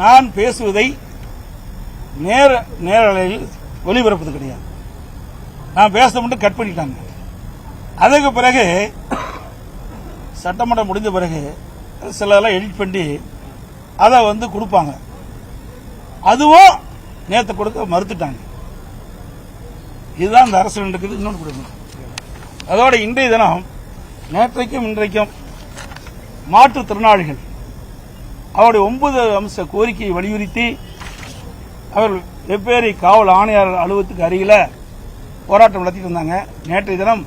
நான் பேசுவதை நேர நேரலையில் ஒளிபரப்பது கிடையாது. நான் பேச மட்டும் கட் பண்ணிட்டாங்க. அதுக்கு பிறகு சட்டமன்றம் முடிஞ்ச பிறகு சிலதெல்லாம் எடிட் பண்ணி அதை வந்து கொடுப்பாங்க. அதுவும் நேற்று கொடுக்க மறுத்துட்டாங்க. இதுதான் இந்த அரசு இருக்குது இன்னொன்று கொடுங்க அதோட இன்றைய தினம் நேற்றைக்கும் இன்றைக்கும் மாற்றுத்திறனாளிகள் அவருடைய ஒன்பது அம்ச கோரிக்கையை வலியுறுத்தி அவர்கள் வெவ்வேறு காவல் ஆணையர் அலுவலகத்துக்கு அருகில் போராட்டம் நடத்திட்டு இருந்தாங்க. நேற்றைய தினம்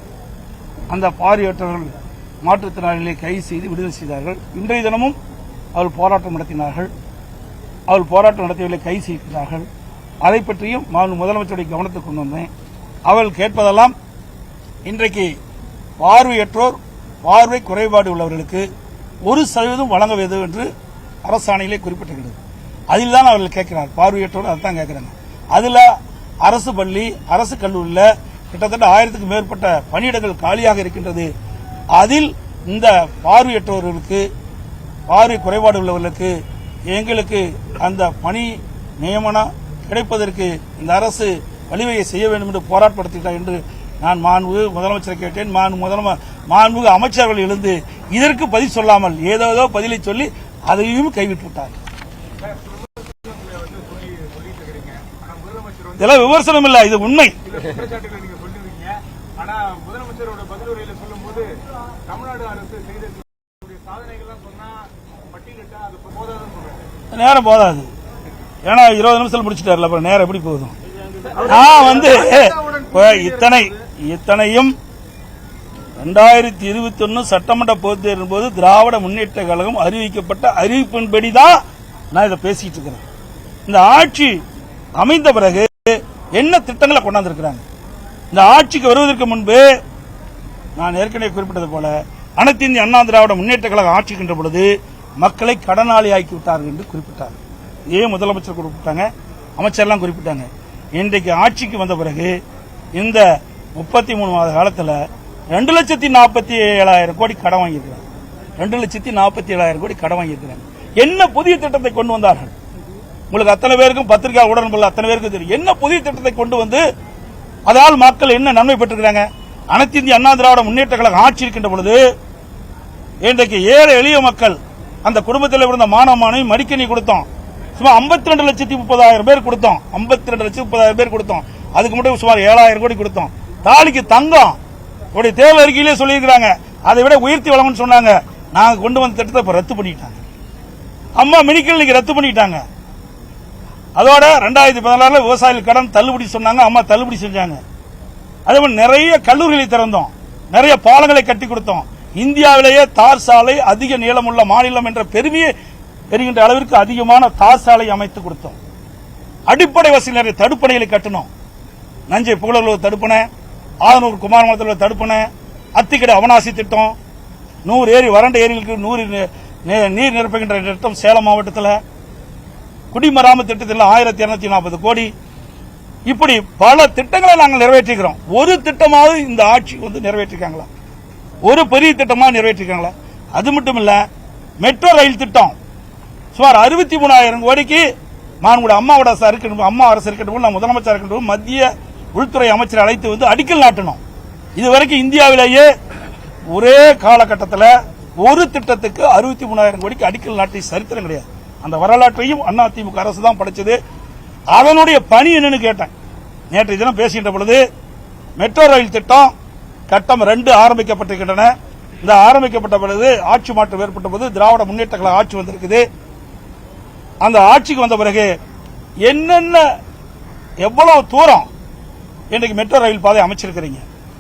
அந்த பார்வையற்றவர்கள் மாற்றுத்திறனாளிகளை கைது செய்து விடுதலை செய்தார்கள். இன்றைய தினமும் அவர்கள் போராட்டம் நடத்தினார்கள். அவர்கள் போராட்டம் நடத்தியவர்களை கைது செய்கிறார்கள் அதை பற்றியும் மாநில முதலமைச்சருடைய கவனத்துக்கு கொண்டு வந்தேன். அவர்கள் கேட்பதெல்லாம் இன்றைக்கு பார்வையற்றோர் பார்வை குறைபாடு உள்ளவர்களுக்கு ஒரு சதவீதம் வழங்க வேண்டும் என்று அரசாணையிலே குறிப்பிட்டிருக்கிறது அதில் தான் அவர்கள் கேட்கிறார். பார்வையற்றோர் அதுதான் கேட்கிறாங்க. அதில் அரசு பள்ளி அரசு கல்லூரியில் கிட்டத்தட்ட ஆயிரத்துக்கு மேற்பட்ட பணியிடங்கள் காலியாக இருக்கின்றது. அதில் இந்த பார்வையற்றவர்களுக்கு பார்வை குறைபாடு உள்ளவர்களுக்கு எங்களுக்கு அந்த பணி நியமனம் கிடைப்பதற்கு இந்த அரசு வழிவகை செய்ய வேண்டும் என்று போராட்டப்படுத்திட்டார் என்று நான் மாண்பு முதலமைச்சரை கேட்டேன். மாண்பு முதலம மாண்புமிகு அமைச்சர்கள் எழுந்து இதற்கு பதில் சொல்லாமல் ஏதோ பதிலை சொல்லி அதையும் கைவிட்டு விட்டார் இதெல்லாம் விமர்சனம் இல்ல இது உண்மை. நேரம் போதாது. ஏன்னா இருபது நிமிஷம் முடிச்சிட்டாருல அப்புறம் நேரம் எப்படி போதும் நான் வந்து இத்தனை இத்தனையும் ரெண்டாயிரத்தி இருபத்தி ஒன்னு சட்டமன்ற பொதுத் தேர்தலின் போது திராவிட முன்னேற்ற கழகம் அறிவிக்கப்பட்ட அறிவிப்பின்படி தான் நான் இதை பேசிட்டு இருக்கிறேன். இந்த ஆட்சி அமைந்த பிறகு என்ன திட்டங்களை கொண்டாந்துருக்கிறாங்க? இந்த ஆட்சிக்கு வருவதற்கு முன்பு நான் ஏற்கனவே குறிப்பிட்டது போல அனைத்து இந்திய அண்ணா திராவிட முன்னேற்ற கழகம் ஆட்சிக்கின்ற பொழுது மக்களை கடனாளி ஆக்கி விட்டார்கள் என்று குறிப்பிட்டார் ஏன் முதலமைச்சர் குறிப்பிட்டாங்க அமைச்சர்லாம் குறிப்பிட்டாங்க. இன்றைக்கு ஆட்சிக்கு வந்த பிறகு இந்த முப்பத்தி மூணு மாத காலத்தில் ரெண்டு லட்சத்தி நாற்பத்தி ஏழாயிரம் கோடி கடன் வாங்கியிருக்கிறாங்க ரெண்டு லட்சத்தி நாற்பத்தி ஏழாயிரம் கோடி கடன் வாங்கியிருக்கிறாங்க என்ன புதிய திட்டத்தை கொண்டு வந்தார்கள்? உங்களுக்கு அத்தனை பேருக்கும் பத்திரிகை உடன்படல அத்தனை பேருக்கும் தெரியும். என்ன புதிய திட்டத்தை கொண்டு வந்து அதால் மக்கள் என்ன நன்மை பெற்றிருக்கிறாங்க? அனைத்து இந்திய அண்ணா திராவிட முன்னேற்ற கழகம் ஆட்சி இருக்கின்ற பொழுது இன்றைக்கு ஏழை எளிய மக்கள் அந்த குடும்பத்தில் இருந்த மாணவ மாணவி மடிக்கணி கொடுத்தோம். சும்மா 52 ரெண்டு லட்சத்தி முப்பதாயிரம் பேர் கொடுத்தோம். 52 ரெண்டு லட்சத்தி முப்பதாயிரம் பேர் கொடுத்தோம். அதுக்கு மட்டும் சுமார் ஏழாயிரம் கோடி கொடுத்தோம். தாலிக்கு தங்கம் உடைய தேர்தல் அறிக்கையிலே சொல்லியிருக்கிறாங்க. அதை விட உயர்த்தி வளங்கன்னு சொன்னாங்க. நாங்கள் கொண்டு வந்த திட்டத்தை இப்போ ரத்து பண்ணிட்டாங்க. அம்மா மெடிக்கல் இன்னைக்கு ரத்து பண்ணிட்டாங்க. அதோட ரெண்டாயிரத்தி பதினாறுல விவசாயிகள் கடன் தள்ளுபடி சொன்னாங்க. அம்மா தள்ளுபடி செஞ்சாங்க. அதே மாதிரி நிறைய கல்லூரிகளை திறந்தோம். நிறைய பாலங்களை கட்டி கொடுத்தோம். இந்தியாவிலேயே தார் சாலை அதிக நீளமுள்ள மாநிலம் என்ற பெருமையை பெறுகின்ற அளவிற்கு அதிகமான தார் சாலை அமைத்து கொடுத்தோம். அடிப்படை வசதி நிறைய தடுப்பணைகளை கட்டணும் நஞ்சை புகழூர் தடுப்பணை ஆதனூர் குமாரமலத்தில் தடுப்பணை அத்திக்கடை அவனாசி திட்டம் நூறு ஏரி வறண்ட ஏரிகளுக்கு நூறு நீர் நிரப்புகின்ற திட்டம் சேலம் மாவட்டத்தில். குடிமராமத்து திட்டத்தில் ஆயிரத்தி இருநூத்தி நாற்பது கோடி. இப்படி பல திட்டங்களை நாங்கள் நிறைவேற்றிக்கிறோம் ஒரு திட்டமாவது இந்த ஆட்சி வந்து நிறைவேற்றிருக்காங்களா? ஒரு பெரிய திட்டமாக நிறைவேற்றிருக்காங்களா? அது மட்டும் இல்லை மெட்ரோ ரயில் திட்டம். சுமார் அறுபத்தி மூணாயிரம் கோடிக்கு மாண்புட அம்மாவோட அரசு இருக்கட்டும் அம்மா அரசு இருக்கட்டும் நான் முதலமைச்சர் இருக்கட்டும் மத்திய உள்துறை அமைச்சரை அழைத்து வந்து அடிக்கல் நாட்டணும். இதுவரைக்கும் இந்தியாவிலேயே ஒரே காலகட்டத்தில் ஒரு திட்டத்துக்கு அறுபத்தி மூணாயிரம் கோடிக்கு அடிக்கல் நாட்டி சரித்திரம் கிடையாது. அந்த வரலாற்றையும் அதிமுக அரசு தான் படைச்சது. அதனுடைய பணி என்னன்னு கேட்டேன். நேற்றைய தினம் பேசுகின்ற பொழுது மெட்ரோ ரயில் திட்டம் கட்டம் ரெண்டு ஆரம்பிக்கப்பட்டிருக்கின்றன. இந்த ஆரம்பிக்கப்பட்ட பொழுது ஆட்சி மாற்றம் ஏற்பட்ட போது திராவிட முன்னேற்ற கழக ஆட்சி வந்திருக்குது. அந்த ஆட்சிக்கு வந்த பிறகு என்னென்ன எவ்வளவு தூரம் இன்றைக்கு மெட்ரோ ரயில் பாதை அமைச்சிருக்கிறீங்க.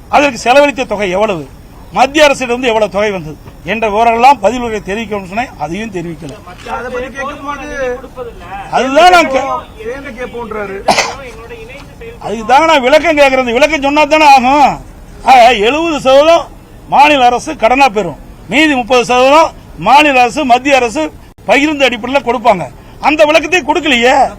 அதற்கு செலவழித்த தொகை எவ்வளவு? மத்திய அரசிடம் எவ்வளவு தொகை வந்தது? என்ற விவரங்கள்லாம் பதிலுரை தெரிவிக்கணும்னு சொன்னேன் அதையும் தெரிவிக்கல. அதுதான் நான் கே- நான் விளக்கம் கேட்கறது விளக்கம் சொன்னா தானே ஆகும். எழுபது சதவீதம் மாநில அரசு கடனா பெறும். மீதி முப்பது சதவீதம் மாநில அரசு மத்திய அரசு பகிர்ந்து அடிப்படையில் கொடுப்பாங்க. அந்த விளக்கத்தை கொடுக்கலையே.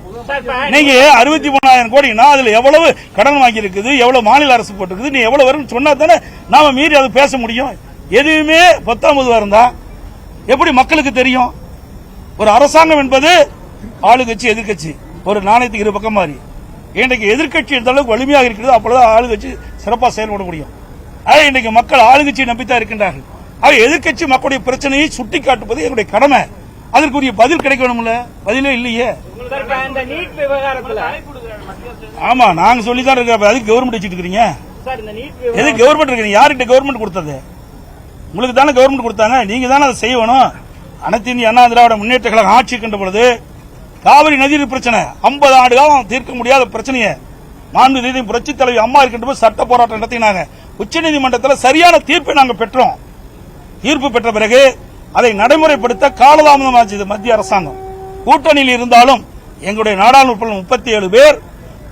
நீங்க அறுபத்தி மூணாயிரம் கோடினா அதுல எவ்வளவு கடன் வாங்கி இருக்குது எவ்வளவு மாநில அரசு போட்டிருக்குது நீ எவ்வளவு வரும்னு சொன்னா தானே நாம மீறி அது பேச முடியும். எதுவுமே பத்தொன்பது இருந்தா எப்படி மக்களுக்கு தெரியும்? ஒரு அரசாங்கம் என்பது ஆளுங்கட்சி எதிர்க்கட்சி ஒரு நாணயத்துக்கு இரு பக்கம் மாதிரி இன்றைக்கு எதிர்க்கட்சி எந்த அளவுக்கு வலிமையாக இருக்கிறது அப்பொழுது ஆளுங்கட்சி சிறப்பாக செயல்பட முடியும். ஆனால் இன்றைக்கு மக்கள் ஆளுங்கட்சியை நம்பித்தான் இருக்கின்றார்கள். ஆக எதிர்க்கட்சி மக்களுடைய பிரச்சனையை சுட்டி காட்டுவது கடமை. அதற்குரிய பதில் கிடைக்க வேணும்ல பதிலே இல்லையே. ஆமா நாங்க சொல்லி தான் இருக்க அதுக்கு கவர்மெண்ட் வச்சுட்டு நீட் எது கவர்மெண்ட் இருக்கிறீங்க? யார்கிட்ட கவர்மெண்ட் கொடுத்தது? உங்களுக்கு தானே கவர்மெண்ட் கொடுத்தாங்க. நீங்க தானே அதை செய்யணும். அனைத்து இந்திய அண்ணா திராவிட முன்னேற்ற கழகம் ஆட்சி இருக்கின்ற பொழுது காவிரி நதிநீர் பிரச்சனை 50 ஆண்டு காலம் தீர்க்க முடியாத பிரச்சனையை மாண்பு நீதி புரட்சி தலைவி அம்மா இருக்கின்ற போது சட்ட போராட்டம் நடத்தினாங்க. உச்சநீதிமன்றத்தில் சரியான தீர்ப்பை நாங்க பெற்றோம். தீர்ப்பு பெற்ற பிறகு அதை நடைமுறைப்படுத்த காலதாமதமாச்சு மத்திய அரசாங்கம். கூட்டணியில் இருந்தாலும் எங்களுடைய நாடாளுமன்ற முப்பத்தி ஏழு பேர்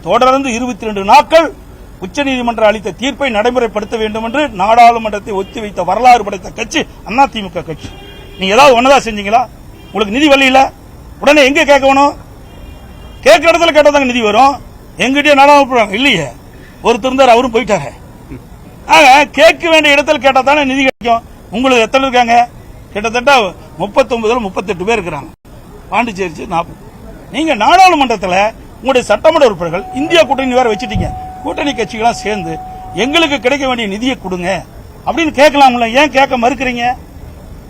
தொடர்ந்து இருபத்தி ரெண்டு நாட்கள் உச்சநீதிமன்றம் அளித்த தீர்ப்பை நடைமுறைப்படுத்த வேண்டும் என்று நாடாளுமன்றத்தை ஒத்திவைத்த வரலாறு படைத்த கட்சி அதிமுக கட்சி. நீங்க ஏதாவது ஒன்னதா செஞ்சீங்களா? உங்களுக்கு நிதி வழியில உடனே எங்க கேட்கணும் கேட்கிற இடத்துல கேட்டதாங்க நிதி வரும். எங்கிட்டே நாடாளுமன்றம் இல்லையே. ஒருத்தர் இருந்தார் அவரும் போயிட்டாரு. ஆக கேட்க வேண்டிய இடத்துல கேட்டா தானே நிதி கிடைக்கும். உங்களுக்கு எத்தனை இருக்காங்க? கிட்டத்தட்ட முப்பத்தொன்பதுல முப்பத்தெட்டு பேர் இருக்கிறாங்க. பாண்டிச்சேரி நாற்பது. நீங்க நாடாளுமன்றத்தில் உங்களுடைய சட்டமன்ற உறுப்பினர்கள் இந்தியா கூட்டணி வேற வச்சுட்டீங்க. கூட்டணி கட்சிகளாம் சேர்ந்து எங்களுக்கு கிடைக்க வேண்டிய நிதியை கொடுங்க. அப்படின்னு கேட்கலாம்ல. ஏன் கேட்க மறுக்கிறீங்க?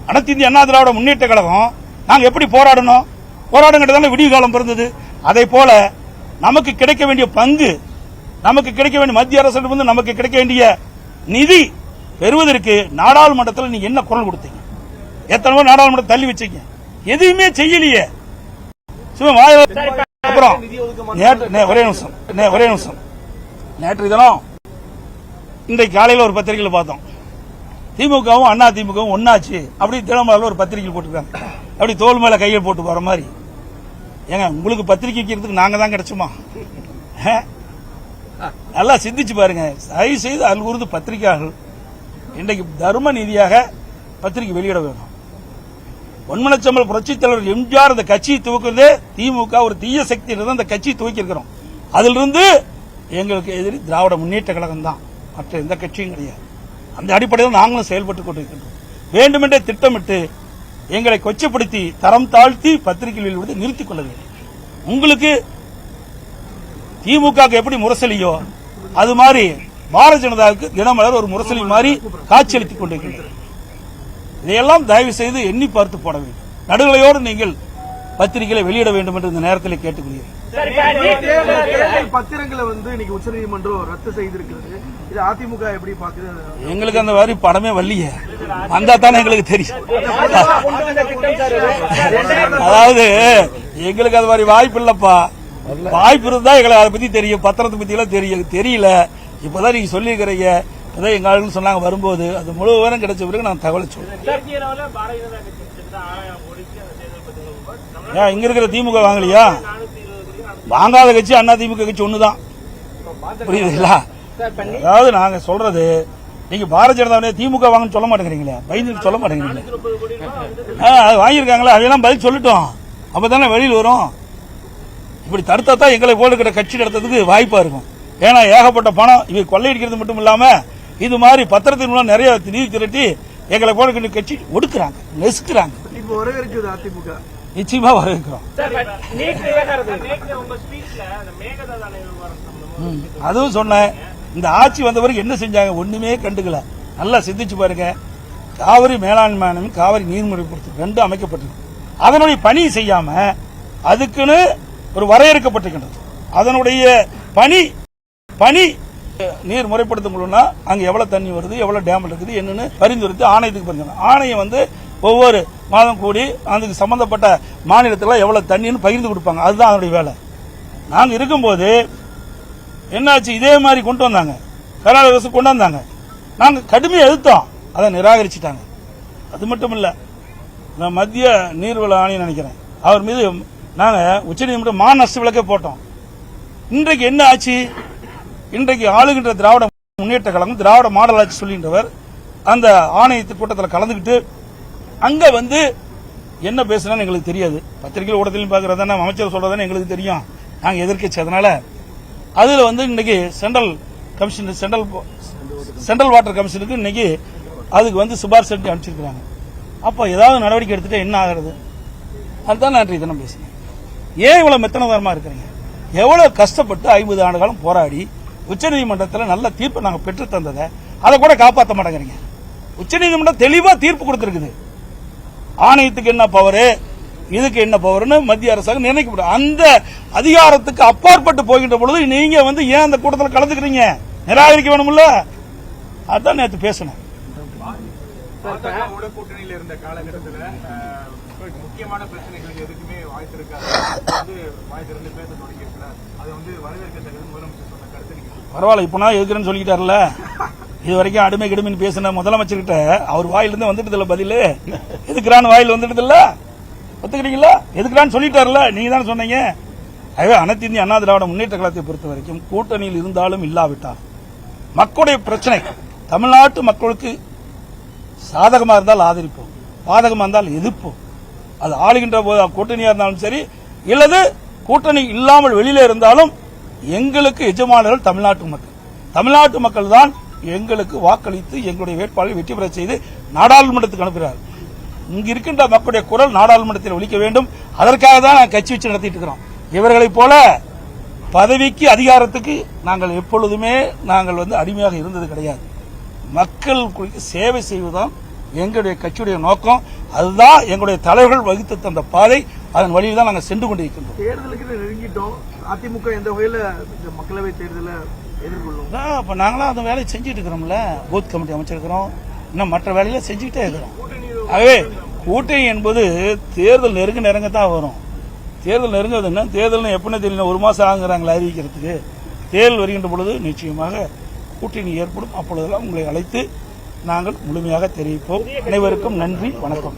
அனைத்து இந்திய அண்ணா திராவிட முன்னேற்ற கழகம் நாங்கள் எப்படி போராடணும்? போராடுங்கிட்ட தானே காலம் பிறந்தது. அதே போல நமக்கு கிடைக்க வேண்டிய பங்கு நமக்கு கிடைக்க வேண்டிய மத்திய அரசு நமக்கு கிடைக்க வேண்டிய நிதி பெறுவதற்கு நாடாளுமன்றத்தில் நீங்க என்ன குரல் கொடுத்தீங்க? எத்தனை பேர் நாடாளுமன்றம் தள்ளி வச்சீங்க எதுவுமே செய்யலையே. சும்மா அப்புறம். நேற்று ஒரே நிமிஷம். ஒரே நிமிஷம். நேற்று தினம் இன்றைக்கு காலையில் ஒரு பத்திரிகையில் பார்த்தோம். திமுகவும் அண்ணா திமுகவும் ஒன்னாச்சு அப்படி தினமலர்ல ஒரு பத்திரிகை போட்டுருக்காங்க. அப்படி தோல் மேல கையை போட்டு போற மாதிரி. ஏங்க உங்களுக்கு பத்திரிக்கை வைக்கிறதுக்கு நாங்க தான் கிடைச்சுமா? நல்லா சிந்திச்சு பாருங்க. தயவு செய்து அதில் கூர்ந்து பத்திரிகையாளர்கள் இன்றைக்கு தர்ம நீதியாக பத்திரிகை வெளியிட வேண்டும் பொன்மனச்சம்பல் புரட்சித் தலைவர் எம்ஜிஆர் அந்த கட்சியை துவக்குறதே திமுக ஒரு தீய சக்தி அந்த கட்சியை துவக்கியிருக்கிறோம். அதிலிருந்து எங்களுக்கு எதிரி திராவிட முன்னேற்ற கழகம் தான் மற்ற எந்த கட்சியும் கிடையாது. அந்த அடிப்படையில் நாங்களும் செயல்பட்டுக் கொண்டிருக்கின்றோம். வேண்டுமென்றே திட்டமிட்டு எங்களை கொச்சப்படுத்தி தரம் தாழ்த்தி பத்திரிகையில் வெளியிடுவதை நிறுத்திக் கொள்ள வேண்டும். உங்களுக்கு திமுக எப்படி முரசலியோ அது மாதிரி பாரதிய ஜனதாவுக்கு தினமலர் ஒரு முரசலி மாதிரி காட்சியளித்துக் கொண்டிருக்கின்றனர் இதையெல்லாம் தயவு செய்து எண்ணி பார்த்து போட வேண்டும். நடுநிலையோடு நீங்கள் பத்திரிகைகளை வெளியிட வேண்டும் என்று இந்த நேரத்தில் கேட்டுக்கொள்கிறேன். பத்திரங்களை வந்து இன்னைக்கு உச்சநீதிமன்றம் ரத்து செய்திருக்கிறது. இது அதிமுக எப்படி பாக்குது எங்களுக்கு அந்த மாதிரி படமே வரலையே. வந்தா தானே எங்களுக்கு தெரியும். அதாவது எங்களுக்கு அது மாதிரி வாய்ப்பு இல்லப்பா. வாய்ப்பு இருந்தா எங்களுக்கு அதை பத்தி தெரியும். பத்திரத்தை பத்தி எல்லாம் தெரியும். தெரியல. இப்பதான் நீங்க சொல்லியிருக்கிறீங்க. அதான் எங்க ஆளுங்க சொன்னாங்க வரும்போது அது முழு விவரம் கிடைச்ச பிறகு நான் தகவல் சொல்றேன். ஏன் இங்க இருக்கிற திமுக வாங்கலையா? வாங்காத கட்சி அண்ணா திமுக கட்சி ஒண்ணுதான். புரியுதுங்களா? அதாவது நாங்க சொல்றது நீங்க பாரதிய ஜனதா திமுக வாங்கன்னு சொல்ல மாட்டேங்கிறீங்களே பயந்துட்டு சொல்ல மாட்டேங்கிறீங்களே. ஆ, அது வாங்கியிருக்காங்களா? அதெல்லாம் பதில் சொல்லிட்டோம். அப்பதானே வெளியில் வரும். இப்படி தடுத்தா தான் எங்களை போல இருக்கிற கட்சி நடத்துறதுக்கு வாய்ப்பா இருக்கும். ஏன்னா ஏகப்பட்ட பணம் இவை கொள்ளையடிக்கிறது மட்டும் இல்லாம இது மாதிரி பத்திரத்தின் மூலம் நிறைய நிதி திரட்டி எங்களை போல கட்சி ஒடுக்குறாங்க நெசுக்குறாங்க. இப்போ வரவேற்குது அதிமுக. நிச்சயமா வரவேற்கிறோம். அதுவும் சொன்னேன். இந்த ஆட்சி வந்த பிறகு என்ன செஞ்சாங்க ஒண்ணுமே கண்டுக்கல. நல்லா சிந்திச்சு பாருங்க. காவிரி மேலாண்மை காவிரி நீர்முறை பொறுத்து ரெண்டு அமைக்கப்பட்டிருக்கு. அதனுடைய பணி செய்யாம அதுக்குன்னு ஒரு வரையறுக்கப்பட்டிருக்கின்றது. அதனுடைய பணி பணி நீர் முறைப்படுத்த முடியும்னா அங்க எவ்வளவு தண்ணி வருது எவ்வளவு டேம் இருக்குது என்னன்னு பரிந்துரைத்து ஆணையத்துக்கு பரிந்துரை. ஆணையம் வந்து ஒவ்வொரு மாதம் கூடி அதுக்கு சம்பந்தப்பட்ட மாநிலத்தில் எவ்வளவு தண்ணின்னு பகிர்ந்து கொடுப்பாங்க. அதுதான் அதனுடைய வேலை. நாங்க இருக்கும்போது என்னாச்சு? இதே மாதிரி கொண்டு வந்தாங்க. கர்நாடக அரசு கொண்டு வந்தாங்க. நாங்க கடுமையை எதிர்த்தோம். அதை நிராகரிச்சிட்டாங்க. அது மட்டும் இல்ல நான் மத்திய நீர்வள ஆணையம் நினைக்கிறேன். அவர் மீது நாங்க உச்சநீதிமன்றம் மா நஷ்ட விளக்கே போட்டோம். இன்றைக்கு என்ன ஆச்சு? இன்றைக்கு ஆளுகின்ற திராவிட முன்னேற்ற கழகம் திராவிட மாடலாட்சி சொல்லின்றவர் சொல்கின்றவர் அந்த ஆணையத்து கூட்டத்தில் கலந்துக்கிட்டு அங்க வந்து என்ன பேசுனான்னு எங்களுக்கு தெரியாது. பத்திரிகை ஊடகத்திலும் பார்க்கறதானே அமைச்சர் சொல்றதானே எங்களுக்கு தெரியும். நாங்க எதிர்கட்சி அதனால அதுல வந்து இன்னைக்கு central commission central central water கமிஷனுக்கு இன்னைக்கு அதுக்கு வந்து சிபாரிசு செட்டி அனுப்பிச்சிருக்காங்க அப்ப ஏதாவது நடவடிக்கை எடுத்துட்டு என்ன ஆகிறது? அதுதான் நான் தினம் பேசினேன். ஏன் இவ்வளவு மெத்தனதாரமா இருக்கிறீங்க? எவ்வளவு கஷ்டப்பட்டு ஐம்பது ஆண்டு காலம் போராடி உச்சநீதிமன்றத்தில் நல்ல தீர்ப்பு நாங்கள் பெற்று தந்ததை அதை கூட காப்பாற்ற மாட்டேங்கிறீங்க. உச்சநீதிமன்றம் தெளிவாக தீர்ப்பு கொடுத்துருக்குது. ஆணையத்துக்கு என்ன பவரு இதுக்கு என்ன பவர்னு மத்திய அரசாங்கம் நிர்ணயிக்கப்படும் அந்த அதிகாரத்துக்கு அப்பாற்பட்டு போகின்ற பொழுது நீங்க வந்து ஏன் அந்த கூட்டத்தில் கலந்துக்கிறீங்க? நிராகரிக்க வேணும்ல? அதான் நேற்று பேசினேன். பாஜகவோட இருந்த காலகட்டத்துல முக்கியமான பிரச்சனைகள் எதுக்குமே வாய்ப்பு இருக்காது. வந்து வாய்ப்பு திறந்து பேச தொடங்கியிருக்கிறார். அதை வந்து வரவேற்கத்தக்கது முதலமைச்சர் பரவாயில்ல இப்போ நான் எதுக்குறேன்னு சொல்லிக்கிட்டார்ல இது வரைக்கும் அடிமை கிடுமின்னு பேசின முதலமைச்சர்கிட்ட அவர் வாயிலிருந்து வந்துட்டு இல்ல பதில். எதுக்குறான்னு வாயில் வந்துட்டு இல்ல ஒத்துக்கிறீங்களா? எதுக்குறான்னு சொல்லிட்டாருல நீங்க தானே சொன்னீங்க. ஆகவே அனைத்து இந்திய அண்ணா திராவிட முன்னேற்ற கழகத்தை பொறுத்த வரைக்கும் கூட்டணியில் இருந்தாலும் இல்லாவிட்டால் மக்களுடைய பிரச்சனை தமிழ்நாட்டு மக்களுக்கு சாதகமா இருந்தால் ஆதரிப்போம் பாதகமா இருந்தால் எதிர்ப்போம். அது ஆளுகின்ற போது கூட்டணியா இருந்தாலும் சரி இல்லது கூட்டணி இல்லாமல் வெளியில இருந்தாலும் எங்களுக்கு எஜமானர்கள் தமிழ்நாட்டு மக்கள். தமிழ்நாட்டு மக்கள் தான் எங்களுக்கு வாக்களித்து எங்களுடைய வேட்பாளரை வெற்றி பெற செய்து நாடாளுமன்றத்துக்கு அனுப்புகிறார். இங்கு இருக்கின்ற மக்களுடைய குரல் நாடாளுமன்றத்தில் ஒழிக்க வேண்டும். அதற்காக தான் நாங்கள் கட்சி வச்சு நடத்திட்டு இருக்கிறோம். இவர்களைப் போல பதவிக்கு அதிகாரத்துக்கு நாங்கள் எப்பொழுதுமே நாங்கள் வந்து அடிமையாக இருந்தது கிடையாது. மக்களுக்கு சேவை செய்வதுதான் எங்களுடைய கட்சியுடைய நோக்கம் அதுதான் எங்களுடைய தலைவர்கள் வகுத்து தந்த பாதை. அதன் வழியில் தான் நாங்கள் சென்று கொண்டிருக்கின்றோம். தேர்தலுக்கு நெருங்கிட்டோம். அதிமுக எந்த வகையில இந்த மக்களவை தேர்தலை எதிர்கொள்ளும்? அப்ப நாங்களாம் அந்த வேலையை செஞ்சுட்டு இருக்கிறோம்ல. பூத் கமிட்டி அமைச்சிருக்கிறோம். இன்னும் மற்ற வேலையில செஞ்சுக்கிட்டே இருக்கிறோம். ஆகவே கூட்டணி என்பது தேர்தல் நெருங்க நெருங்க தான் வரும். தேர்தல் நெருங்குவது என்ன? தேர்தல் எப்படின்னு தெரியல. ஒரு மாசம் ஆகுறாங்களா அறிவிக்கிறதுக்கு. தேர்தல் வருகின்ற பொழுது நிச்சயமாக கூட்டணி ஏற்படும். அப்பொழுதெல்லாம் உங்களை அழைத்து நாங்கள் முழுமையாக தெரிவிப்போம். அனைவருக்கும் நன்றி வணக்கம்.